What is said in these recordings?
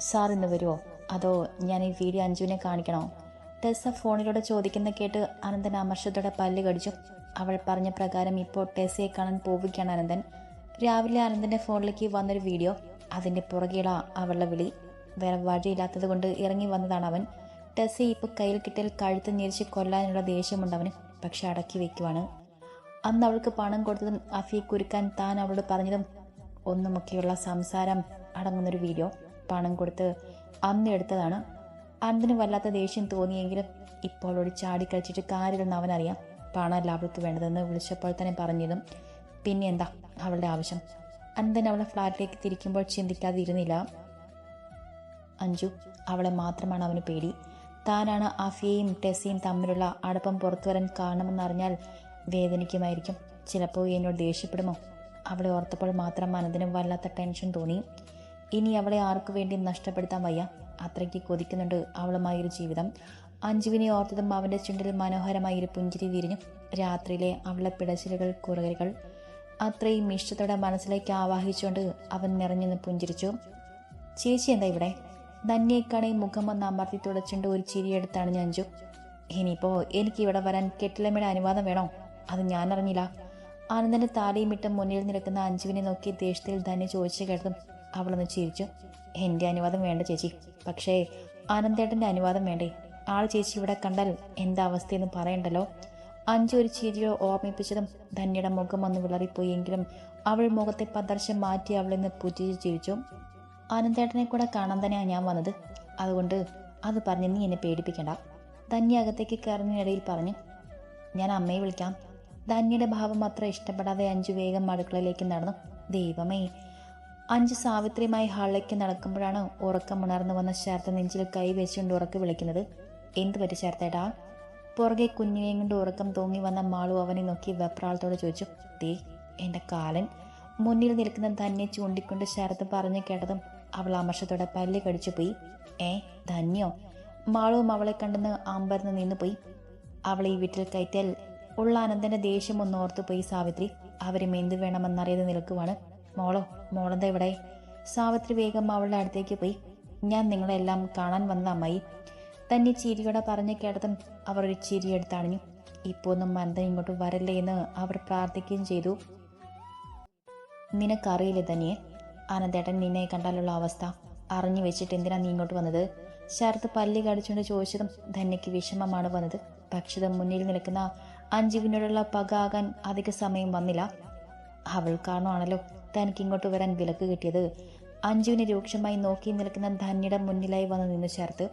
Sir ഇന്ന് വരുമോ അതോ ഞാൻ ഈ വീഡിയോ അഞ്ജുവിനെ കാണിക്കണോ? ടെസ്സ ഫോണിലൂടെ ചോദിക്കുന്ന കേട്ട് അനന്തൻ അമർഷത്തോടെ പല്ല് കടിച്ചു. അവൾ പറഞ്ഞ പ്രകാരം ഇപ്പോൾ ടെസ്സയെ കാണാൻ പോവുകയാണ് അനന്തൻ. രാവിലെ അനന്തന്റെ ഫോണിലേക്ക് വന്നൊരു വീഡിയോ. അതിന്റെ പുറകെയുള്ള അവളുടെ വിളി. വേറെ വഴിയില്ലാത്തത് കൊണ്ട് ഇറങ്ങി വന്നതാണ് അവൻ. ടെസ്സയെ ഇപ്പോൾ കയ്യിൽ കിട്ടിയാൽ കഴുത്ത് ഞെരിച്ച് കൊല്ലാനുള്ള ദേഷ്യമുണ്ട് അവന്. പക്ഷെ അടക്കി വെക്കുവാണ്. അന്ന് അവൾക്ക് പണം കൊടുത്തതും അഫിയെ കുരുക്കാൻ താൻ അവളോട് പറഞ്ഞതും ഒന്നുമൊക്കെയുള്ള സംസാരം അടങ്ങുന്നൊരു വീഡിയോ. പണം കൊടുത്ത് അന്ന് എടുത്തതാണ്. അന്നിന് വല്ലാത്ത ദേഷ്യം തോന്നിയെങ്കിലും ഇപ്പോൾ ഒരു ചാടിക്കളിച്ചിട്ട് കാര്യമില്ലെന്ന് അവനറിയാം. പണമല്ല അവൾക്ക് വേണ്ടതെന്ന് വിളിച്ചപ്പോൾ തന്നെ പറഞ്ഞതും പിന്നെ എന്താ അവളുടെ ആവശ്യം? അന്തൻ അവളെ ഫ്ലാറ്റിലേക്ക് തിരിക്കുമ്പോൾ ചിന്തിക്കാതിരുന്നില്ല. അഞ്ജു അവളെ മാത്രമാണ് അവന് പേടി. താനാണ് അഫിയയും ടെസ്സിയും തമ്മിലുള്ള അടുപ്പം പുറത്തു വരാൻ കാരണമെന്നറിഞ്ഞാൽ വേദനിക്കുമായിരിക്കും. ചിലപ്പോൾ എന്നോട് ദേഷ്യപ്പെടുമോ? അവളെ ഓർത്തപ്പോൾ മാത്രം മനതിന് വല്ലാത്ത ടെൻഷൻ തോന്നി. ഇനി അവളെ ആർക്കു വേണ്ടി നഷ്ടപ്പെടുത്താൻ വയ്യ. അത്രയ്ക്ക് കൊതിക്കുന്നുണ്ട് അവളുമായൊരു ജീവിതം. അഞ്ജുവിനെ ഓർത്തതും അവന്റെ ചുണ്ടിൽ മനോഹരമായൊരു പുഞ്ചിരി വിരിഞ്ഞു. രാത്രിയിലെ അവളുടെ പിടച്ചിലുകൾ കുറുകലുകൾ അത്രയും ഇഷ്ടത്തോടെ മനസ്സിലേക്ക് ആവാഹിച്ചുകൊണ്ട് അവൻ നിറഞ്ഞെന്ന് പുഞ്ചിരിച്ചു. ചേച്ചി എന്താ ഇവിടെ? ധന്യേക്കാണെ മുഖം വന്ന് അമർത്തി തുടച്ചുകൊണ്ട് ഒരു ചിരിയെടുത്താണ് ഞാൻ അഞ്ജു. ഇനിയിപ്പോൾ എനിക്ക് ഇവിടെ വരാൻ കെട്ടിലമ്മയുടെ അനുവാദം വേണോ? അത് ഞാൻ അറിഞ്ഞില്ല ആനന്ദന്റെ താടിയും ഇട്ട് മുന്നിൽ നിൽക്കുന്ന അഞ്ജുവിനെ നോക്കി ദേഷ്യത്തിൽ ധന്യ ചോദിച്ചു കേട്ടതും അവളൊന്ന് ചിരിച്ചു. എന്റെ അനുവാദം വേണ്ട ചേച്ചി. പക്ഷേ ആനന്ദേട്ടന്റെ അനുവാദം വേണ്ടേ? ആൾ ചേച്ചി ഇവിടെ കണ്ടാൽ എന്താ അവസ്ഥയെന്ന് പറയണ്ടല്ലോ? അഞ്ചു ഒരു ചിരിയോ ഓർമ്മിപ്പിച്ചതും ധന്യയുടെ മുഖം ഒന്ന് വിളറിപ്പോയെങ്കിലും അവൾ മുഖത്തെ പദർശം മാറ്റി അവളിന്ന് പുറ്റിച്ച് ചിരിച്ചു. ആനന്ദേട്ടനെ കൂടെ കാണാൻ തന്നെയാണ് ഞാൻ വന്നത്. അതുകൊണ്ട് അത് പറഞ്ഞ് നീ എന്നെ പേടിപ്പിക്കണ്ട. ധന്യ അകത്തേക്ക് കയറുന്നതിനിടയിൽ പറഞ്ഞു ഞാൻ അമ്മയെ വിളിക്കാം. ധന്യയുടെ ഭാവം അത്ര ഇഷ്ടപ്പെടാതെ അഞ്ചു വേഗം അടുക്കളയിലേക്ക് നടന്നു. ദൈവമേ അഞ്ച് സാവിത്രിയുമായി ഹാളിലേക്ക് നടക്കുമ്പോഴാണ് ഉറക്കം ഉണർന്നു വന്ന ശരത്ത നെഞ്ചിൽ കൈ വെച്ചുകൊണ്ട് ഉറക്കെ വിളിക്കുന്നത്. എന്ത് പറ്റി ശരത്തേട്ടാ പുറകെ കുഞ്ഞിനെയും കൊണ്ട് ഉറക്കം തൂങ്ങി വന്ന മാളു അവനെ നോക്കി വെപ്രാളത്തോട് ചോദിച്ചു ദേ എന്റെ കാലൻ. മുന്നിൽ നിൽക്കുന്ന ധന്യെ ചൂണ്ടിക്കൊണ്ട് ശരത്ത് പറഞ്ഞു കേട്ടതും അവൾ അമർഷത്തോടെ പല്ല് കടിച്ചു പോയി. ഏ ധന്യോ? മാളവും അവളെ കണ്ടെന്ന് ആമ്പരന്ന് നിന്നു പോയി. അവൾ ഈ വീട്ടിൽ കയറ്റിയാൽ ഉള്ള അനന്തന്റെ ദേഷ്യം ഒന്ന് ഓർത്തു പോയി സാവിത്രി. അവരും എന്ത് വേണമെന്നറിയാതെ നിൽക്കുവാണ്. മോളോ മോളെന്താ ഇവിടെ? സാവിത്രി വേഗം അവളുടെ അടുത്തേക്ക് പോയി. ഞാൻ നിങ്ങളെല്ലാം കാണാൻ വന്ന അമ്മായി. തന്നെ ചിരിയോടെ പറഞ്ഞു കേട്ടതും അവർ ഒരു ചിരിയെടുത്താണിഞ്ഞു ഇപ്പോൾ ഒന്നും മന്ദൻ ഇങ്ങോട്ട് വരല്ലേ എന്ന് അവർ പ്രാർത്ഥിക്കുകയും ചെയ്തു. നിനക്കറിയില്ലേ തന്നെ ആനന്ദേട്ടൻ നിന്നെ കണ്ടാലുള്ള അവസ്ഥ. അറിഞ്ഞു വെച്ചിട്ട് എന്തിനാ നീ ഇങ്ങോട്ട് വന്നത്? ശരത്ത് പല്ലി കടിച്ചുകൊണ്ട് ചോദിച്ചതും ധന്യയ്ക്ക് വിഷമമാണ് വന്നത്. പക്ഷിത മുന്നിൽ നിൽക്കുന്ന അഞ്ജുവിനോടുള്ള പക ആകാൻ അധിക സമയം വന്നില്ല. അവൾ കാരണമാണല്ലോ. തനിക്ക് ഇങ്ങോട്ട് വരാൻ വിലക്ക് കിട്ടിയത്. അഞ്ജുവിനെ രൂക്ഷമായി നോക്കി നിൽക്കുന്ന ധന്യയുടെ മുന്നിലായി വന്ന് നിന്ന് ചേർത്ത്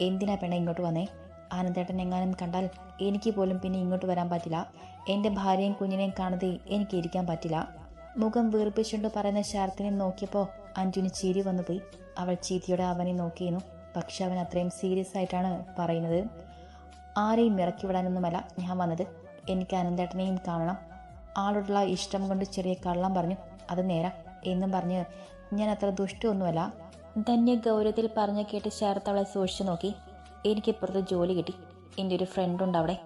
എന്തിനാ പെണ്ണ ഇങ്ങോട്ട് വന്നേ? ആനന്ദേട്ടൻ എങ്ങാനും കണ്ടാൽ എനിക്ക് പോലും പിന്നെ ഇങ്ങോട്ട് വരാൻ പറ്റില്ല. എന്റെ ഭാര്യയും കുഞ്ഞിനെയും കാണാതെ എനിക്ക് ഇരിക്കാൻ പറ്റില്ല. മുഖം വീർപ്പിച്ചുകൊണ്ട് പറയുന്ന ശരത്തിനെ നോക്കിയപ്പോൾ അഞ്ജുവിന് ചിരി വന്നുപോയി. അവൾ ചീത്തിയോടെ അവനെ നോക്കിയിരുന്നു. പക്ഷെ അവൻ അത്രയും സീരിയസ് ആയിട്ടാണ് പറയുന്നത്. ആരെയും ഇറക്കി വിടാനൊന്നുമല്ല ഞാൻ വന്നത്. എനിക്ക് അനന്തേട്ടനെയും കാണണം. ആളോടുള്ള ഇഷ്ടം കൊണ്ട് ചെറിയ കള്ളം പറഞ്ഞു. അത് നേരാ എന്നും പറഞ്ഞ് ഞാൻ അത്ര ദുഷ്ടമൊന്നുമല്ല ധന്യ ഗൗരവത്തിൽ പറഞ്ഞു കേട്ട് ശരത്ത് അവളെ സൂക്ഷിച്ചു നോക്കി. എനിക്ക് ഇപ്പുറത്ത് ജോലി കിട്ടി. എന്റെ ഒരു ഫ്രണ്ടുണ്ട് അവിടെ.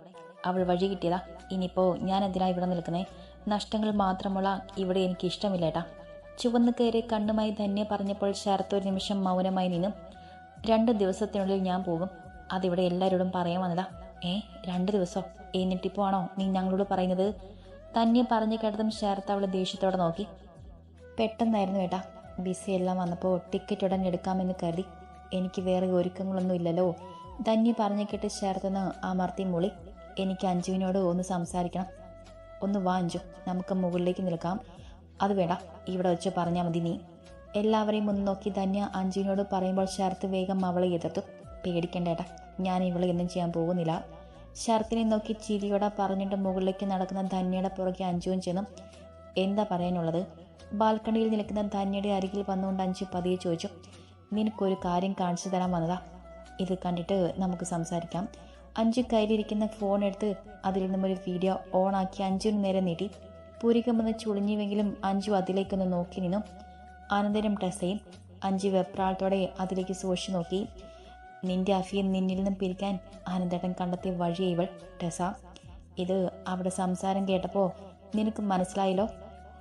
അവൾ വഴി കിട്ടിയതാ. ഇനിയിപ്പോൾ ഞാൻ എന്തിനാ ഇവിടെ നിൽക്കുന്നേ? നഷ്ടങ്ങൾ മാത്രമുള്ള ഇവിടെ എനിക്ക് ഇഷ്ടമില്ല ഏട്ടാ. ചുവന്ന് കയറി കണ്ണുമായി ധന്യ പറഞ്ഞപ്പോൾ ശരത്ത് ഒരു നിമിഷം മൗനമായി നിന്നും. രണ്ട് ദിവസത്തിനുള്ളിൽ ഞാൻ പോകും. അതിവിടെ എല്ലാവരോടും പറയാൻ വന്നതാ. ഏ രണ്ട് ദിവസം? എന്നിട്ടിപ്പോ ആണോ നീ ഞങ്ങളോട് പറയുന്നത്? തന്നെ പറഞ്ഞു കേട്ടതും ശരത്ത് അവളെ ദേഷ്യത്തോടെ നോക്കി. പെട്ടെന്നായിരുന്നു ഏട്ടാ. ബിസി എല്ലാം വന്നപ്പോൾ ടിക്കറ്റ് ഉടൻ എടുക്കാമെന്ന് കരുതി. എനിക്ക് വേറെ ഒരുക്കങ്ങളൊന്നും ഇല്ലല്ലോ. ധന്യ പറഞ്ഞു കേട്ട് ചേർത്തെന്ന് അമർത്തി മുളി. എനിക്ക് അഞ്ജുവിനോട് ഒന്ന് സംസാരിക്കണം. ഒന്ന് വാ അഞ്ജു നമുക്ക് മുകളിലേക്ക് നിൽക്കാം. അത് വേണ്ട ഇവിടെ വെച്ച് പറഞ്ഞാൽ മതി നീ. എല്ലാവരെയും ഒന്ന് നോക്കി ധന്യ അഞ്ജുവിനോട് പറയുമ്പോൾ ശരത്ത് വേഗം അവളെ എതിർത്തു. പേടിക്കണ്ടേട്ടാ ഞാൻ ഇവളെ ഒന്നും ചെയ്യാൻ പോകുന്നില്ല. ശരത്തിനെ നോക്കി ചിരിയോടെ പറഞ്ഞിട്ട് മുകളിലേക്ക് നടക്കുന്ന ധന്യയുടെ പുറകെ അഞ്ജുവും ചെന്നും. എന്താ പറയാനുള്ളത്? ബാൽക്കണിയിൽ നിൽക്കുന്ന ധന്യയുടെ അരികിൽ വന്നുകൊണ്ട് അഞ്ചു പതിയെ ചോദിച്ചു നിനക്കൊരു കാര്യം കാണിച്ചു തരാൻ വന്നതാ. ഇത് കണ്ടിട്ട് നമുക്ക് സംസാരിക്കാം. അഞ്ചു കയ്യിലിരിക്കുന്ന ഫോൺ എടുത്ത് അതിൽ നിന്നും ഒരു വീഡിയോ ഓണാക്കി അഞ്ചിനു നേരെ നീട്ടി. പൂരികമെന്ന് ചുളിഞ്ഞുവെങ്കിലും അഞ്ചു അതിലേക്കൊന്ന് നോക്കി നിന്നു. അനന്തരം ടെസയും അഞ്ചു വെപ്രാളത്തോടെ അതിലേക്ക് സൂക്ഷിച്ചു നോക്കി. നിന്റെ അഫിയെ നിന്നിൽ നിന്നും പിരിക്കാൻ ആനന്ദേട്ടൻ കണ്ടെത്തിയ വഴിയെ ഇവൾ ടെസ. ഇത് അവിടെ സംസാരം കേട്ടപ്പോൾ നിനക്ക് മനസ്സിലായല്ലോ?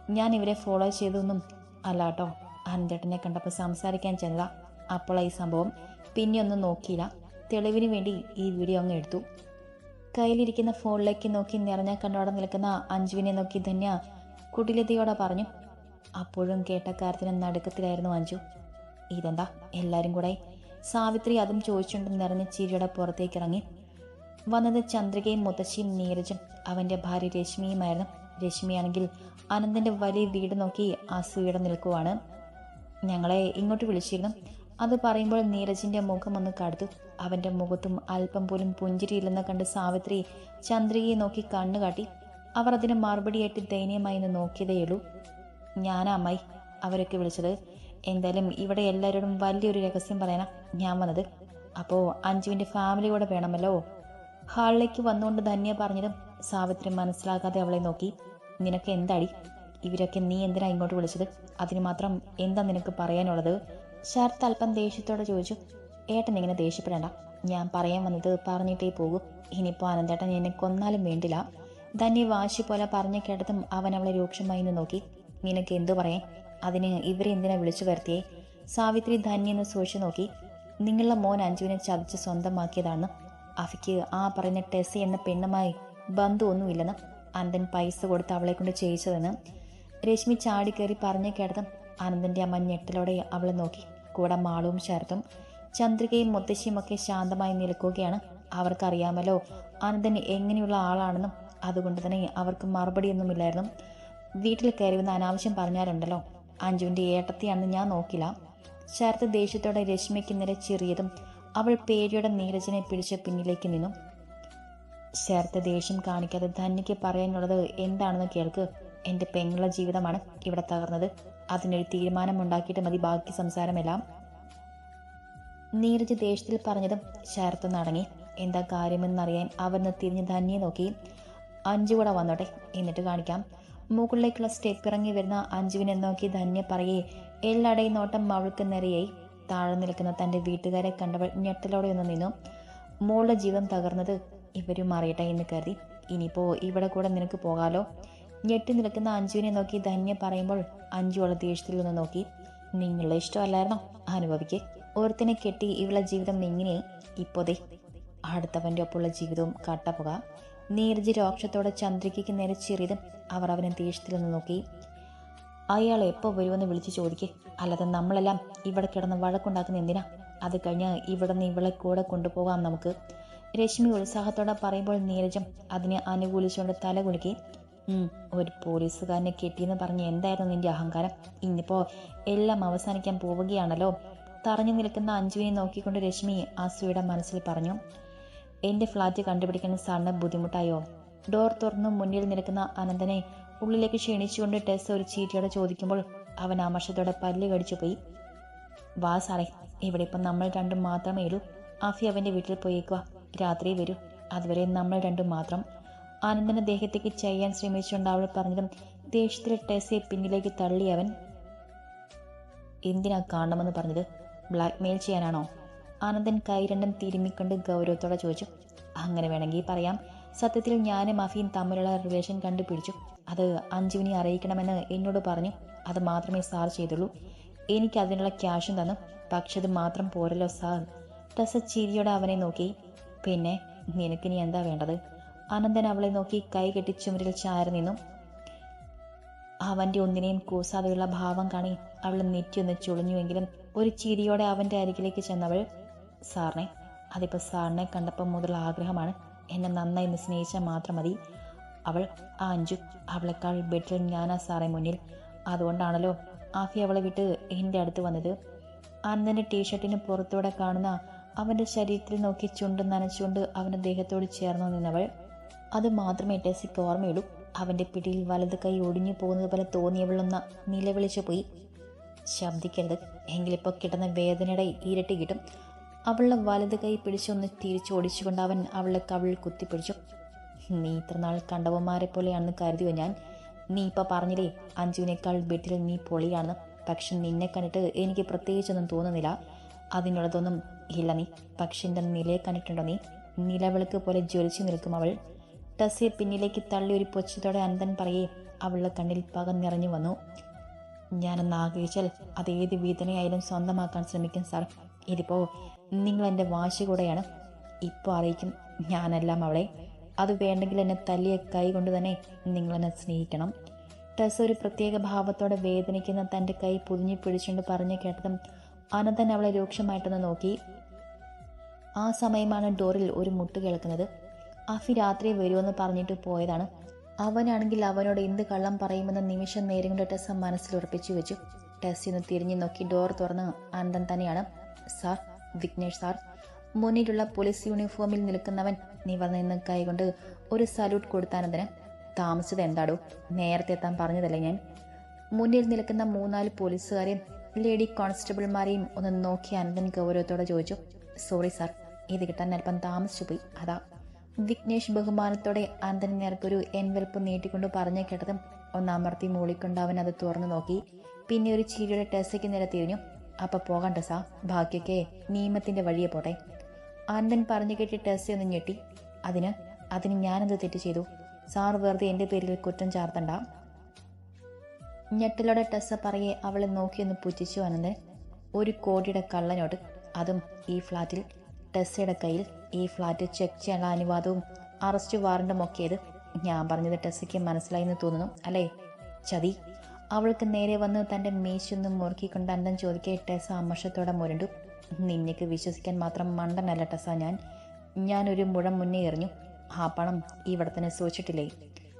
ഞാൻ ഇവരെ ഫോളോ ചെയ്തൊന്നും അല്ല കേട്ടോ ആനന്ദേട്ടനെ കണ്ടപ്പോൾ സംസാരിക്കാൻ ചെന്നതാ. അപ്പോൾ ഈ സംഭവം പിന്നെ ഒന്നും നോക്കിയില്ല. തെളിവിന് വേണ്ടി ഈ വീഡിയോ അങ്ങ് എടുത്തു. കയ്യിലിരിക്കുന്ന ഫോണിലേക്ക് നോക്കി നിറഞ്ഞ കണ്ണോടെ നിൽക്കുന്ന അഞ്ജുവിനെ നോക്കി ധന്യ കുടിലതയോടെ പറഞ്ഞു അപ്പോഴും കേട്ട കാര്യത്തിന് നടുക്കത്തിലായിരുന്നു അഞ്ജു. ഇതെന്താ? എല്ലാവരും കൂടെ? സാവിത്രി അതും ചോദിച്ചുകൊണ്ട് നിറഞ്ഞ ചിരിയുടെ പുറത്തേക്ക് ഇറങ്ങി. വന്നത് ചന്ദ്രികയും മുത്തശ്ശിയും നീരജും. അവന്റെ ഭാര്യ രശ്മിയുമായിരുന്നു. രശ്മിയാണെങ്കിൽ അനന്തിന്റെ വലിയ വീട് നോക്കി അസൂയുടെ നിൽക്കുവാണ്. ഞങ്ങളെ ഇങ്ങോട്ട് വിളിച്ചിരുന്നു. അത് പറയുമ്പോൾ നീരജിന്റെ മുഖം ഒന്ന് കടുത്തു അവന്റെ മുഖത്തും അല്പം പോലും പുഞ്ചിരിയില്ലെന്ന് കണ്ട് സാവിത്രി ചന്ദ്രികയെ നോക്കി കണ്ണു കാട്ടി. അവർ അതിന് മറുപടിയായിട്ട് ദയനീയമായി ഒന്ന് നോക്കിയതേയുള്ളൂ ഞാനാ അമ്മായി അവരൊക്കെ വിളിച്ചത്. എന്തായാലും ഇവിടെ എല്ലാവരോടും വലിയൊരു രഹസ്യം പറയാനാ ഞാൻ വന്നത്. അപ്പോൾ അഞ്ജുവിന്റെ ഫാമിലി കൂടെ വേണമല്ലോ? ഹാളിലേക്ക് വന്നുകൊണ്ട് ധന്യ പറഞ്ഞതും സാവിത്രി മനസ്സിലാക്കാതെ അവളെ നോക്കി. നിനക്ക് എന്തടി? ഇവരൊക്കെ നീ എന്തിനാ ഇങ്ങോട്ട് വിളിച്ചത്? അതിന് മാത്രം എന്താ നിനക്ക് പറയാനുള്ളത്? ശരത്ത് അല്പം ദേഷ്യത്തോടെ ചോദിച്ചു. ഏട്ടൻ ഇങ്ങനെ ദേഷ്യപ്പെടേണ്ട. ഞാൻ പറയാൻ വന്നത് പറഞ്ഞിട്ടേ പോകൂ. ഇനിയിപ്പോൾ അനന്തേട്ടൻ എന്നെ കൊന്നാലും വേണ്ടില്ല. ധന്യ വാശി പോലെ പറഞ്ഞു കേട്ടതും അവൻ അവളെ രൂക്ഷമായി നിന്ന് നോക്കി. നിനക്ക് എന്തു പറയാൻ? അതിന് ഇവരെ എന്തിനാ വിളിച്ചു വരുത്തിയേ? സാവിത്രി ധന്യെന്ന് സൂക്ഷിച്ചു നോക്കി. നിങ്ങളുടെ മോൻ അഞ്ജുവിനെ ചതിച്ച് സ്വന്തമാക്കിയതാണ് അവയ്ക്ക് ആ പറയുന്ന ടെസ് എന്ന പെണ്ണുമായി ബന്ധമൊന്നുമില്ലെന്ന് അനന്തൻ പൈസ കൊടുത്ത് അവളെ കൊണ്ട് ചെയ്യിച്ചതെന്ന് രശ്മി ചാടിക്കയറി പറഞ്ഞു കേട്ടതും അനന്തന്റെ അമ്മ ഞെട്ടലോടെ അവളെ നോക്കി. കൂടെ മാളവും ശരത്തും ചന്ദ്രികയും മുത്തശ്ശിയും ഒക്കെ ശാന്തമായി നിൽക്കുകയാണ്. അവർക്കറിയാമല്ലോ അനന്തൻ എങ്ങനെയുള്ള ആളാണെന്നും അതുകൊണ്ട് തന്നെ അവർക്ക് മറുപടിയൊന്നുമില്ലായിരുന്നു. വീട്ടിൽ കയറി വന്ന് അനാവശ്യം പറഞ്ഞാലുണ്ടല്ലോ അഞ്ജുവിന്റെ ഏട്ടത്തെയാണെന്ന് ഞാൻ നോക്കില്ല. ശരത്ത് ദേഷ്യത്തോടെ രശ്മിക്ക് നേരെ ചെറിയതും അവൾ പേടിയുടെ നീരജിനെ പിടിച്ച് പിന്നിലേക്ക് നിന്നു. ചേർത്ത് ദേഷ്യം കാണിക്കാതെ ധന്യയ്ക്ക് പറയാനുള്ളത് എന്താണെന്ന് കേൾക്ക്. എന്റെ പെങ്ങളുടെ ജീവിതമാണ് ഇവിടെ തകർന്നത്. അതിനൊരു തീരുമാനമുണ്ടാക്കിയിട്ട് മതി ബാക്കി സംസാരമെല്ലാം. നീരജ് ദേഷ്യത്തിൽ പറഞ്ഞതും ശരത്ത് നടങ്ങി. എന്താ കാര്യമെന്നറിയാൻ അവന്ന് തിരിഞ്ഞ് ധന്യെ നോക്കി. അഞ്ചു കൂടെ വന്നോട്ടെ എന്നിട്ട് കാണിക്കാം. മുകളിലേക്കുള്ള സ്റ്റെപ്പ് ഇറങ്ങി വരുന്ന അഞ്ജുവിനെ നോക്കി ധന്യ പറയേ എല്ലാടെയും നോട്ടം അവൾക്ക് നിറയായി. താഴെ നിൽക്കുന്ന തന്റെ വീട്ടുകാരെ കണ്ടവൾ ഞെട്ടലോടെ ഒന്ന് നിന്നു. മോളുടെ ജീവൻ തകർന്നത് ഇവരും അറിയട്ടെ എന്ന് കരുതി. ഇനിയിപ്പോൾ ഇവിടെ കൂടെ നിനക്ക് പോകാലോ? ഞെട്ടി നിൽക്കുന്ന അഞ്ജുവിനെ നോക്കി ധന്യ പറയുമ്പോൾ അഞ്ജു അവളെ ദേഷ്യത്തിൽ നിന്ന് നോക്കി. നിങ്ങളുടെ ഇഷ്ടമല്ലായിരുന്നോ? അനുഭവിക്ക്. ഓർത്തിനെ കെട്ടി ഇവളെ ജീവിതം എങ്ങനെ ഇപ്പോതേ അടുത്തവന്റെ ഒപ്പമുള്ള ജീവിതവും കട്ടപ്പുക. നീർജി രോക്ഷത്തോടെ ചന്ദ്രികയ്ക്ക് നേരെ ചെറിയതും അവർ അവനെ ദേഷ്യത്തിൽ നിന്ന് നോക്കി. അയാൾ എപ്പോൾ വരുമെന്ന് വിളിച്ച് ചോദിക്കേ. അല്ലാതെ നമ്മളെല്ലാം ഇവിടെ കിടന്ന് വഴക്കുണ്ടാക്കുന്ന എന്തിനാ? അത് കഴിഞ്ഞ് ഇവിടെ നിന്ന് ഇവളെ കൂടെ കൊണ്ടുപോകാം നമുക്ക്. രശ്മി ഉത്സാഹത്തോടെ പറയുമ്പോൾ നീരജം അതിനെ അനുകൂലിച്ചുകൊണ്ട് തല കുലുക്കി. ഒരു പോലീസുകാരനെ കെട്ടിയെന്ന് പറഞ്ഞ് എന്തായിരുന്നു നിന്റെ അഹങ്കാരം? ഇന്നിപ്പോ എല്ലാം അവസാനിക്കാൻ പോവുകയാണല്ലോ. തറഞ്ഞു നിൽക്കുന്ന അഞ്ജുവിനെ നോക്കിക്കൊണ്ട് രശ്മി അസുയുടെ മനസ്സിൽ പറഞ്ഞു എന്റെ ഫ്ലാറ്റ് കണ്ടുപിടിക്കാൻ സാറിന് ബുദ്ധിമുട്ടായോ? ഡോർ തുറന്നു മുന്നിൽ നിൽക്കുന്ന അനന്തനെ ഉള്ളിലേക്ക് ക്ഷണിച്ചുകൊണ്ട് ടെസ് ഒരു ചീറ്റിയോടെ ചോദിക്കുമ്പോൾ അവൻ ആമർഷത്തോടെ പല്ല് കടിച്ചു പോയി. വാ സാറേ ഇവിടെ ഇപ്പം നമ്മൾ രണ്ടും മാത്രമേ ഉള്ളൂ. ആഫി അവന്റെ വീട്ടിൽ പോയേക്കുക രാത്രി വരൂ. അതുവരെ നമ്മൾ രണ്ടും മാത്രം. ആനന്ദനെ ദേഹത്തേക്ക് ചെയ്യാൻ ശ്രമിച്ചുകൊണ്ട് അവൾ പറഞ്ഞതും ദേഷ്യത്തിലെ ടെസ്സിയെ പിന്നിലേക്ക് തള്ളി അവൻ. എന്തിനാ കാണണമെന്ന് പറഞ്ഞത്? ബ്ലാക്ക് മെയിൽ ചെയ്യാനാണോ? ആനന്ദൻ കൈ രണ്ടും തിരുമ്മിക്കൊണ്ട് ഗൗരവത്തോടെ ചോദിച്ചു. അങ്ങനെ വേണമെങ്കിൽ പറയാം. സത്യത്തിൽ ഞാനും അഫിയും തമ്മിലുള്ള റിലേഷൻ കണ്ടുപിടിച്ചു. അത് അഞ്ജുവിനെ അറിയിക്കണമെന്ന് എന്നോട് പറഞ്ഞു. അത് മാത്രമേ സാർ ചെയ്തുള്ളൂ. എനിക്ക് അതിനുള്ള ക്യാഷും തന്നു. പക്ഷെ അത് മാത്രം പോരല്ലോ സാർ. ടെസ ചിരിയോടെ അവനെ നോക്കി. പിന്നെ നിനക്കിനി എന്താ വേണ്ടത്? അനന്തൻ അവളെ നോക്കി കൈ കെട്ടി ചുമരിൽ ചാരി നിന്നു. അവന്റെ ഒന്നിനെയും കൂസാതെയുള്ള ഭാവം കാണി അവൾ നെറ്റിയൊന്ന് ചുളിഞ്ഞുവെങ്കിലും ഒരു ചിരിയോടെ അവന്റെ അരികിലേക്ക് ചെന്നവൾ സാറിനെ അതിപ്പോൾ സാറിനെ കണ്ടപ്പോൾ മുതൽ ആഗ്രഹമാണ്. എന്നെ നന്നായി ഒന്ന് സ്നേഹിച്ചാൽ മാത്രം മതി. അവൾ ആ അഞ്ചു അവളെക്കാൾ ബെറ്റർ ഞാനാ സാറേ മുന്നിൽ. അതുകൊണ്ടാണല്ലോ ആഫി അവളെ വിട്ട് എന്റെ അടുത്ത് വന്നത്. അന്നന്റെ ടീഷർട്ടിന് പുറത്തൂടെ കാണുന്ന അവന്റെ ശരീരത്തിൽ നോക്കി ചുണ്ട് നനച്ചുകൊണ്ട് അവന്റെ ദേഹത്തോട് ചേർന്നു നിന്നവൾ അത് മാത്രമേ ടെസിക്ക് ഓർമ്മയുള്ളൂ. അവന്റെ പിടിയിൽ വലത് കൈ ഒടിഞ്ഞു പോകുന്നത് പോലെ തോന്നിയവളൊന്ന് നിലവിളിച്ചു പോയി. ശബ്ദിക്കരുത്. എങ്കിലിപ്പോൾ കിട്ടുന്ന വേദനയുടെ ഇരട്ടി കിട്ടും. അവളുടെ വലത് കൈ പിടിച്ചൊന്ന് തിരിച്ചോടിച്ചുകൊണ്ട് അവൻ അവളുടെ കവിളിൽ കുത്തിപ്പിടിച്ചു. നീ ഇത്രനാൾ കണ്ടവന്മാരെ പോലെയാണെന്ന് കരുതിയോ ഞാൻ? നീ ഇപ്പം പറഞ്ഞില്ലേ അഞ്ജുവിനേക്കാൾ ബെറ്റിൽ നീ പൊളിയാണ്. പക്ഷെ നിന്നെ കണ്ടിട്ട് എനിക്ക് പ്രത്യേകിച്ചൊന്നും തോന്നുന്നില്ല. അതിനുള്ളതൊന്നും ഇല്ല നീ. പക്ഷെ എന്റെ നിലയെ കണ്ടിട്ടുണ്ടോ നീ? നിലവിളക്ക് പോലെ ജ്വലിച്ചു നിൽക്കും അവൾ. ടസിയെ പിന്നിലേക്ക് തള്ളി ഒരു പൊച്ചത്തോടെ അനന്തൻ പറയേ അവളുടെ കണ്ണിൽ പകം നിറഞ്ഞു വന്നു. ഞാനൊന്ന് ആഗ്രഹിച്ചാൽ അത് ഏത് വീതനയായാലും സ്വന്തമാക്കാൻ ശ്രമിക്കും സാർ. ഇതിപ്പോൾ നിങ്ങൾ എന്റെ വാശി കൂടെയാണ്. ഇപ്പോൾ അറിയിക്കും ഞാനെല്ലാം അവളെ. അത് വേണ്ടെങ്കിൽ എന്നെ തല്ലിയ കൈ കൊണ്ട് തന്നെ നിങ്ങളെന്നെ സ്നേഹിക്കണം. ടെസ് ഒരു പ്രത്യേക ഭാവത്തോടെ വേദനിക്കുന്ന തന്റെ കൈ പുതിഞ്ഞു പിടിച്ചുകൊണ്ട് പറഞ്ഞു കേട്ടതും അനന്തൻ അവളെ രൂക്ഷമായിട്ടൊന്ന് നോക്കി. ആ സമയമാണ് ഡോറിൽ ഒരു മുട്ട് കേൾക്കുന്നത്. അഫി രാത്രി വരുമെന്ന് പറഞ്ഞിട്ട് പോയതാണ്. അവനാണെങ്കിൽ അവനോട് എന്ത് കള്ളം പറയുമെന്ന നിമിഷം നേരം കൊണ്ട് ടെസ് മനസ്സിൽ ഉറപ്പിച്ചു വെച്ചു. ടെസ് ഇന്ന് തിരിഞ്ഞു നോക്കി ഡോർ തുറന്ന് അനന്തൻ തന്നെയാണ്. സാർ വിഘ്നേഷ് സാർ മുന്നിലുള്ള പോലീസ് യൂണിഫോമിൽ നിൽക്കുന്നവൻ നിവർന്നു നിന്ന് കൈകൊണ്ട് ഒരു സല്യൂട്ട് കൊടുത്താനതിന് താമസിച്ചത് എന്താടോ? നേരത്തെ എത്താൻ പറഞ്ഞതല്ലേ ഞാൻ? മുന്നിൽ നിൽക്കുന്ന മൂന്നാൽ പോലീസുകാരെയും ലേഡി കോൺസ്റ്റബിൾമാരെയും ഒന്ന് നോക്കി അനന്തൻ ഗൗരവത്തോടെ ചോദിച്ചു സോറി സാർ ഇത് കിട്ടാൻ അല്പം താമസിച്ചു പോയി. അതാ. വിഘ്നേഷ് ബഹുമാനത്തോടെ അനന്തൻ നേർക്കൊരു എൻവെൽപ്പ് നീട്ടിക്കൊണ്ട് പറഞ്ഞു കേട്ടതും ഒന്ന് അമർത്തി മൂളിക്കൊണ്ട് അവൻ അത് തുറന്നു നോക്കി. പിന്നെ ഒരു ചീരിയുടെ ടെസ്സയ്ക്ക് നേരെ തിരിഞ്ഞു. അപ്പൊ പോകണ്ട സാ ബാക്കിയൊക്കെ നിയമത്തിന്റെ വഴിയെ പോട്ടെ. അനന്തൻ പറഞ്ഞു കേട്ടി ടെസ്സി ഒന്ന് ഞെട്ടി. അതിന് അതിന് ഞാനെന്ത് തെറ്റ് ചെയ്തു? സാർ വെറുതെ എന്റെ പേരിൽ കുറ്റം ചാർത്തണ്ട. ഞെട്ടലോടെ ടെസ്സ പറയെ അവളെ നോക്കിയൊന്ന് പുച്ഛിച്ചു അനന്തൻ ഒരു കോടിയുടെ കള്ളനോട് അതും ഈ ഫ്ലാറ്റിൽ ടെസ്സയുടെ കയ്യിൽ. ഈ ഫ്ലാറ്റ് ചെക്ക് ചെയ്യാനുള്ള അനുവാദവും അറസ്റ്റ് വാറണ്ടും ഒക്കെയത് ഞാൻ പറഞ്ഞത് ടെസ്സയ്ക്ക് മനസ്സിലായി എന്ന് തോന്നുന്നു അല്ലേ? ചതി. അവൾക്ക് നേരെ വന്ന് തന്റെ മീശൊന്നും മുറുക്കിക്കൊണ്ട് അന്തം ചോദിക്കെ ടെസ്സ അമർഷത്തോടെ മുരണ്ടു. നിന്നേക്ക് വിശ്വസിക്കാൻ മാത്രം മണ്ടനല്ല ടെസ്സ ഞാൻ. ഞാനൊരു മുഴം മുന്നേ എറിഞ്ഞു. ആ പണം ഇവിടെ തന്നെ സൂക്ഷിച്ചിട്ടില്ലേ?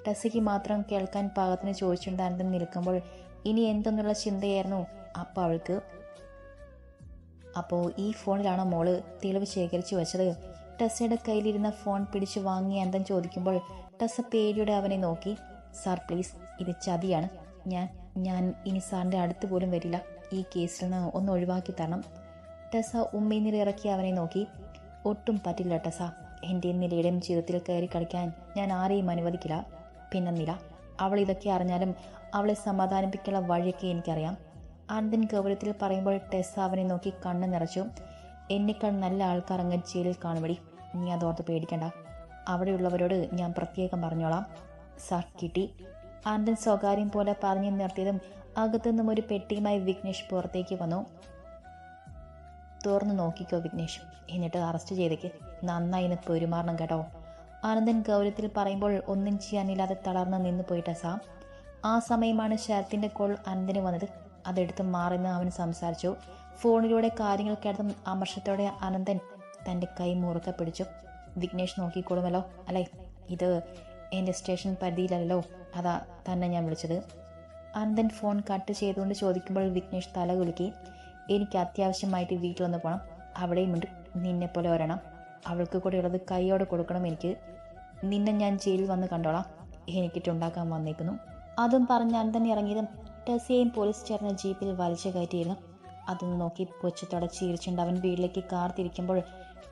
ടസിക്ക് മാത്രം കേൾക്കാൻ പാകത്തിന് ചോദിച്ചിട്ടുണ്ടെന്ന് നിൽക്കുമ്പോൾ ഇനി എന്തെന്നുള്ള ചിന്തയായിരുന്നു അപ്പോൾ അവൾക്ക്. അപ്പോൾ ഈ ഫോണിലാണോ മോൾ തെളിവ് ശേഖരിച്ചു വെച്ചത്? ടെസ്സയുടെ കയ്യിലിരുന്ന ഫോൺ പിടിച്ചു വാങ്ങി അന്തം ചോദിക്കുമ്പോൾ ടെസ്സ പേടിയുടെ അവനെ നോക്കി. സാർ പ്ലീസ് ഇത് ചതിയാണ്. ഞാൻ ഞാൻ ഇനി സാറിന്റെ അടുത്ത് പോലും വരില്ല. ഈ കേസിൽ നിന്ന് ഒന്ന് ഒഴിവാക്കി തരണം. ടെസ ഉമ്മീനിൽ ഇറക്കി അവനെ നോക്കി. ഒട്ടും പറ്റില്ല ടെസ എന്റെ നിലയുടെയും ജീവിതത്തിൽ കയറി കളിക്കാൻ ഞാൻ ആരെയും അനുവദിക്കില്ല. പിന്നെ നില അവൾ ഇതൊക്കെ അറിഞ്ഞാലും അവളെ സമാധാനിപ്പിക്കാനുള്ള വഴിയൊക്കെ എനിക്കറിയാം. ആനന്ദൻ ഗൗരവത്തിൽ പറയുമ്പോൾ ടെസ അവനെ നോക്കി കണ്ണ് നിറച്ചു. എന്നെക്കാൾ നല്ല ആൾക്കാർ അങ്ങ് ജയിലിൽ കാണുമടി. നീ അതോർത്ത് പേടിക്കണ്ട. അവിടെയുള്ളവരോട് ഞാൻ പ്രത്യേകം പറഞ്ഞോളാം. സാർ കിട്ടി. ആനന്ദൻ സ്വകാര്യം പോലെ പറഞ്ഞു നിർത്തിയതും അകത്തുനിന്നും ഒരു പെട്ടിയുമായി വിഘ്നേഷ് പുറത്തേക്ക് വന്നു. തുറന്നു നോക്കിക്കോ വിഘ്നേഷ്. എന്നിട്ട് അറസ്റ്റ് ചെയ്തേക്ക്. നന്നായി നിന്ന് പെരുമാറണം കേട്ടോ. ആനന്ദൻ ഗൗരവത്തിൽ പറയുമ്പോൾ ഒന്നും ചെയ്യാനില്ലാതെ തളർന്ന് നിന്ന് പോയിട്ട സാം. ആ സമയമാണ് ശരത്തിന്റെ കോൾ അനന്തന് വന്നത്. അതെടുത്ത് മാറിന്ന് അവൻ സംസാരിച്ചു. ഫോണിലൂടെ കാര്യങ്ങൾ കേട്ടതും അമർഷത്തോടെ അനന്തൻ തന്റെ കൈ മുറുക്കെ പിടിച്ചു. വിഘ്നേഷ് നോക്കിക്കോളുമല്ലോ അല്ലേ? ഇത് എന്റെ സ്റ്റേഷൻ പരിധിയിലല്ലോ അതാ തന്നെ ഞാൻ വിളിച്ചത്. അനന്തൻ ഫോൺ കട്ട് ചെയ്തുകൊണ്ട് ചോദിക്കുമ്പോൾ വിഘ്നേഷ് തല കുലുക്കി. എനിക്ക് അത്യാവശ്യമായിട്ട് വീട്ടിൽ വീട്ടിലൊന്ന് പോകണം അവിടെയുമുണ്ട് നിന്നെ പോലെ ഒരെണ്ണം. അവൾക്ക് കൂടെ ഉള്ളത് കൈയോടെ കൊടുക്കണം എനിക്ക്. നിന്നെ ഞാൻ ജയിലിൽ വന്ന് കണ്ടോളാം. എനിക്കിട്ടുണ്ടാക്കാൻ വന്നേക്കുന്നു. അതും പറഞ്ഞ് തന്നെ ഇറങ്ങിയതും ടെസിയെയും പോലീസ് ചേർന്ന ജീപ്പിൽ വലിച്ചു കയറ്റിയിരുന്നു. അതൊന്ന് നോക്കി പൊച്ചത്തോടെ ചീരിച്ചുണ്ട് അവൻ വീട്ടിലേക്ക് കാർ തിരിക്കുമ്പോൾ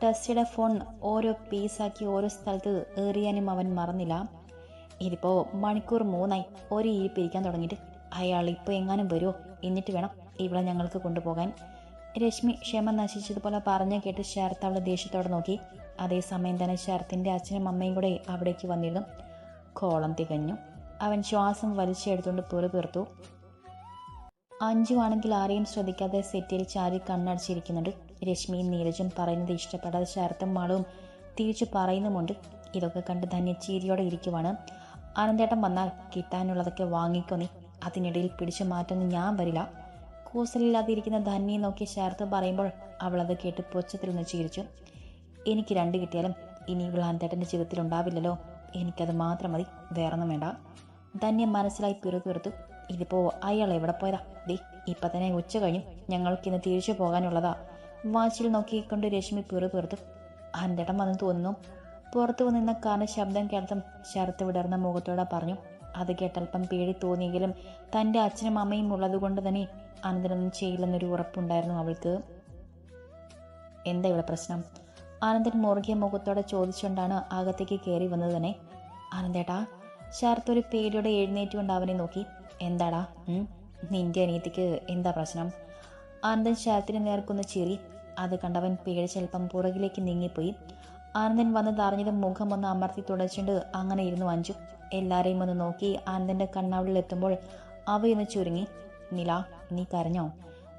ടെസ്സിയുടെ ഫോൺ ഓരോ പീസാക്കി ഓരോ സ്ഥലത്ത് എറിയാനും അവൻ മറന്നില്ല. ഇതിപ്പോൾ മണിക്കൂർ മൂന്നായി. ഒരു ഇരിപ്പിരിക്കാൻ തുടങ്ങിയിട്ട്. അയാൾ ഇപ്പോൾ എങ്ങാനും വരുമോ എന്നിട്ട് വേണം ഇവിടെ ഞങ്ങൾക്ക് കൊണ്ടുപോകാൻ. രശ്മി ക്ഷമ നശിച്ചതുപോലെ പറഞ്ഞു കേട്ട് ശരത്ത് അവളെ ദേഷ്യത്തോടെ നോക്കി. അതേസമയം തന്നെ ശരത്തിന്റെ അച്ഛനും അമ്മയും കൂടെ അവിടേക്ക് വന്നിരുന്നു. കോളം തികഞ്ഞു. അവൻ ശ്വാസം വലിച്ചെടുത്തുകൊണ്ട് പുറപീർത്തു അഞ്ചു ആണെങ്കിൽ ആരെയും ശ്രദ്ധിക്കാതെ സെറ്റിൽ ചാരി കണ്ണടച്ചിരിക്കുന്നുണ്ട്. രശ്മിയും നീരജും പറയുന്നത് ഇഷ്ടപ്പെടാതെ ശരത്തും മാളവും തിരിച്ചു പറയുന്നുമുണ്ട്. ഇതൊക്കെ കണ്ട് ധന്യ ചീരിയോടെ ഇരിക്കുവാണ്. ആനന്ദേട്ടൻ വന്നാൽ കിട്ടാനുള്ളതൊക്കെ വാങ്ങിക്കോ നീ. അതിനിടയിൽ പിടിച്ചു മാറ്റൊന്നും ഞാൻ വരില്ല. കൂസലില്ലാതിരിക്കുന്ന ധന്യെ നോക്കി ശരത്ത് പറയുമ്പോൾ അവളത് കേട്ട് പൊച്ചത്തിൽ നിന്ന് ചിരിച്ചു. എനിക്ക് രണ്ട് കിട്ടിയാലും ഇനി വിളാന്തേട്ടന്റെ ജീവിതത്തിൽ ഉണ്ടാവില്ലല്ലോ. എനിക്കത് മാത്രം മതി. വേറൊന്നും വേണ്ട. ധന്യ മനസ്സിലായി പിറുപിറുത്തു ഇതിപ്പോ അയാൾ എവിടെ പോയതാ? ദേ ഇപ്പൊ തന്നെ ഉച്ച കഴിഞ്ഞു. ഞങ്ങൾക്കിന്ന് തിരിച്ചു പോകാനുള്ളതാ. വാച്ചിൽ നോക്കിക്കൊണ്ട് രശ്മി പിറുപിറുത്തു ഇടം വന്ന് തോന്നുന്നു. പുറത്തു നിന്ന കാറിന്റെ ശബ്ദം കേൾത്തും ശരത്ത് വിടർന്ന മുഖത്തോടെ പറഞ്ഞു. അത് കേട്ടൽപ്പം പേടി തോന്നിയെങ്കിലും തന്റെ അച്ഛനും അമ്മയും ഉള്ളതുകൊണ്ട് തന്നെ അനന്തനൊന്നും ചെയ്യില്ലെന്നൊരു ഉറപ്പുണ്ടായിരുന്നു അവൾക്ക്. എന്താ ഇവിടെ പ്രശ്നം? ആനന്ദൻ മുറുകിയ മുഖത്തോടെ ചോദിച്ചുകൊണ്ടാണ് അകത്തേക്ക് കയറി വന്നത് തന്നെ. ആനന്ദേട്ടാ ശരത്ത് ഒരു പേടിയോടെ എഴുന്നേറ്റുകൊണ്ട് അവനെ നോക്കി. എന്താടാ? നിന്റെ അനിയത്തിക്ക് എന്താ പ്രശ്നം? ആനന്ദൻ ശരത്തിന് നേർക്കുന്ന ചിരി. അത് കണ്ടവൻ പേടിച്ചൽപ്പം പുറകിലേക്ക് നീങ്ങിപ്പോയി. ആനന്ദൻ വന്ന് അറിഞ്ഞതും മുഖം ഒന്ന് അമർത്തി തുടച്ചുകൊണ്ട് അങ്ങനെ ഇരുന്നു അഞ്ചു. എല്ലാരെയും ഒന്ന് നോക്കി ആനന്ദന്റെ കണ്ണാവിളിൽ എത്തുമ്പോൾ അവയൊന്ന് ചുരുങ്ങി നില നീ കരഞ്ഞോ?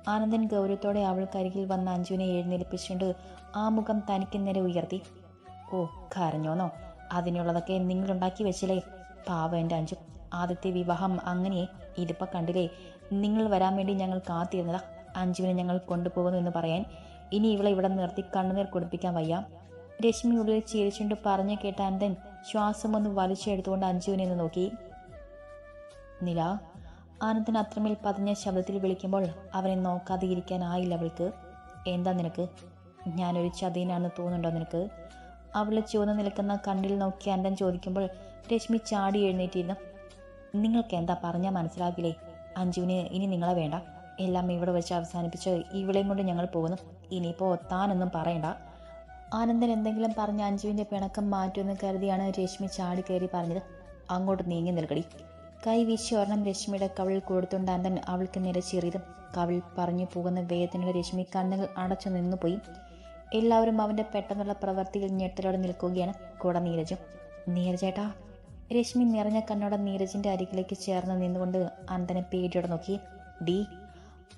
ആനന്ദൻ ഗൗരവത്തോടെ അവൾക്കരികിൽ വന്ന അഞ്ജുവിനെ എഴുന്നേൽപ്പിച്ചുകൊണ്ട് ആ മുഖം തനിക്ക് നേരെ ഉയർത്തി. ഓ കരഞ്ഞോന്നോ? അതിനുള്ളതൊക്കെ നിങ്ങളുണ്ടാക്കി വെച്ചില്ലേ? പാവ എന്റെ അഞ്ചു ആദ്യത്തെ വിവാഹം അങ്ങനെ ഇതിപ്പോൾ കണ്ടില്ലേ നിങ്ങൾ വരാൻ വേണ്ടി ഞങ്ങൾ കാത്തിരുന്നതാ. അഞ്ജുവിനെ ഞങ്ങൾ കൊണ്ടുപോകുന്നു എന്ന് പറയാൻ ഇനി ഇവളെ ഇവിടെ നിർത്തി കണ്ണുനീർ കുടിപ്പിക്കാൻ വയ്യ. രശ്മി ഉള്ളിൽ ചിരിച്ചുകൊണ്ട് പറഞ്ഞു കേട്ട അനന്തൻ ശ്വാസം ഒന്ന് വലിച്ചെടുത്തുകൊണ്ട് അഞ്ജുവിനെ ഒന്ന് നോക്കി. നില ആനന്ദൻ അത്രമേൽ പതിഞ്ഞ ശബ്ദത്തിൽ വിളിക്കുമ്പോൾ അവനെ നോക്കാതെ ഇരിക്കാനായില്ല അവൾക്ക്. എന്താ നിനക്ക്? ഞാനൊരു ചതീനാണെന്ന് തോന്നുന്നുണ്ടോ നിനക്ക്? അവളെ ചുവന്ന് നിൽക്കുന്ന കണ്ണിൽ നോക്കി അന്തൻ ചോദിക്കുമ്പോൾ രശ്മി ചാടി എഴുന്നേറ്റിരുന്നു. നിങ്ങൾക്ക് എന്താ പറഞ്ഞാൽ മനസ്സിലാകില്ലേ? അഞ്ജുവിന് ഇനി നിങ്ങളെ വേണ്ട. എല്ലാം ഇവിടെ വെച്ച് അവസാനിപ്പിച്ച് ഇവിടെയും കൊണ്ട് ഞങ്ങൾ പോകുന്നു. ഇനിയിപ്പോൾ താനൊന്നും പറയണ്ട. ആനന്ദൻ എന്തെങ്കിലും പറഞ്ഞ് അഞ്ജുവിന്റെ പിണക്കം മാറ്റുമെന്ന് കരുതിയാണ് രശ്മി ചാടി കയറി പറഞ്ഞത്. അങ്ങോട്ട് നീങ്ങി നിൽക്കടി. കൈ വീശി ഒരെണ്ണം രശ്മിയുടെ കവിളിൽ കൊടുത്തുകൊണ്ട് അനന്തൻ അവൾക്ക് നേരെ കവിൾ പറഞ്ഞു പോകുന്ന വേദനയുടെ രശ്മി കണ്ണുകൾ അടച്ചു നിന്നുപോയി. എല്ലാവരും അവന്റെ പെട്ടെന്നുള്ള പ്രവൃത്തിയിൽ ഞെട്ടലോടെ നിൽക്കുകയാണ്. കൂടെ നീരജും. നീരജേട്ടാ. രശ്മി നിറഞ്ഞ കണ്ണോടെ നീരജിന്റെ അരികിലേക്ക് ചേർന്ന് നിന്നുകൊണ്ട് അനന്തനെ പേടിയോടെ നോക്കി. ഡി.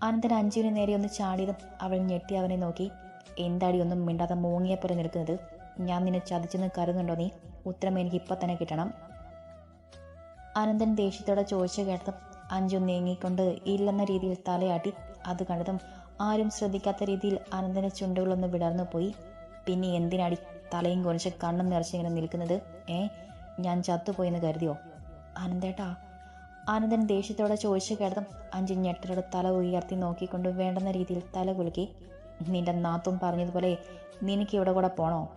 അനന്തൻ അഞ്ജുവിന് നേരെ ഒന്ന് ചാടിയതും അവൾ ഞെട്ടി അവനെ നോക്കി. എന്താടി ഒന്നും മിണ്ടാതെ മൂങ്ങിയ പോലെ നിൽക്കുന്നത്? ഞാൻ നിന്നെ ചതിച്ചെന്ന് കരുതുന്നുണ്ടോ നീ? ഉത്തരം എനിക്ക് ഇപ്പം തന്നെ കിട്ടണം. അനന്തൻ ദേഷ്യത്തോടെ ചോദിച്ചു കേട്ടതും അഞ്ചു നീങ്ങിക്കൊണ്ട് ഇല്ലെന്ന രീതിയിൽ തലയാട്ടി. അത് കണ്ടതും ആരും ശ്രദ്ധിക്കാത്ത രീതിയിൽ അനന്തന്റെ ചുണ്ടുകളൊന്ന് വിടർന്നു പോയി. പിന്നെ എന്തിനാടി തലയും കുറിച്ച് കണ്ണും നിറച്ചിങ്ങനെ നിൽക്കുന്നത്? ഏ ഞാൻ ചത്തുപോയെന്ന് കരുതിയോ? അനന്തേട്ടാ ആനന്ദൻ ദേഷ്യത്തോടെ ചോദിച്ചു കേട്ടതും അഞ്ചു ഞെട്ടരോട് തല ഉയർത്തി നോക്കിക്കൊണ്ട് വേണ്ടുന്ന രീതിയിൽ തല കുലുക്കി. നിന്റെ നാത്തും പറഞ്ഞതുപോലെ നിനക്ക് ഇവിടെ കൂടെ പോണോ?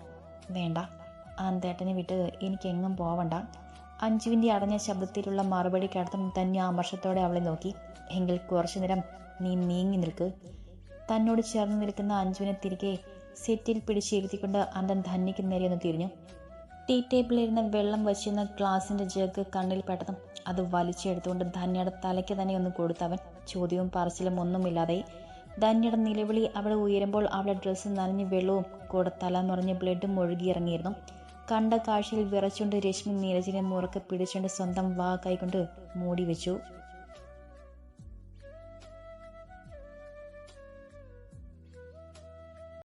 വേണ്ട. അന്തേട്ടനെ വിട്ട് എനിക്ക് എങ്ങും പോവണ്ട. അഞ്ജുവിന്റെ അടഞ്ഞ ശബ്ദത്തിലുള്ള മറുപടി കേട്ടതും തന്നെ ആമർഷത്തോടെ അവളെ നോക്കി. എങ്കിൽ കുറച്ചു നേരം നീ നീങ്ങി നിൽക്ക്. തന്നോട് ചേർന്ന് നിൽക്കുന്ന അഞ്ജുവിനെ തിരികെ സെറ്റിൽ പിടിച്ചിരുത്തിക്കൊണ്ട് അന്തൻ ധന്യയ്ക്ക് നേരെ ഒന്ന് തിരിഞ്ഞു. ടീ ടേബിളിലിരുന്ന വെള്ളം വച്ചിരുന്ന ഗ്ലാസിന്റെ ജഗ് കണ്ണിൽ പെട്ടതും അത് വലിച്ചെടുത്തുകൊണ്ട് ധന്യയുടെ തലയ്ക്ക് തന്നെ ഒന്ന് കൊടുത്തവൻ ചോദ്യവും പറച്ചിലും ഒന്നുമില്ലാതെ ധന്യയുടെ നിലവിളി അവിടെ ഉയരുമ്പോൾ അവളുടെ ഡ്രസ്സ് നനഞ്ഞ് വെള്ളവും കൂടെ തല നിറഞ്ഞ് ബ്ലഡും ഒഴുകിയിറങ്ങിയിരുന്നു. കണ്ട കാഴ്ചയിൽ വിറച്ചുകൊണ്ട് രശ്മി നീരജിനെ മുറക്കെ പിടിച്ചുകൊണ്ട് സ്വന്തം വാ കൈകൊണ്ട് മൂടി വെച്ചു.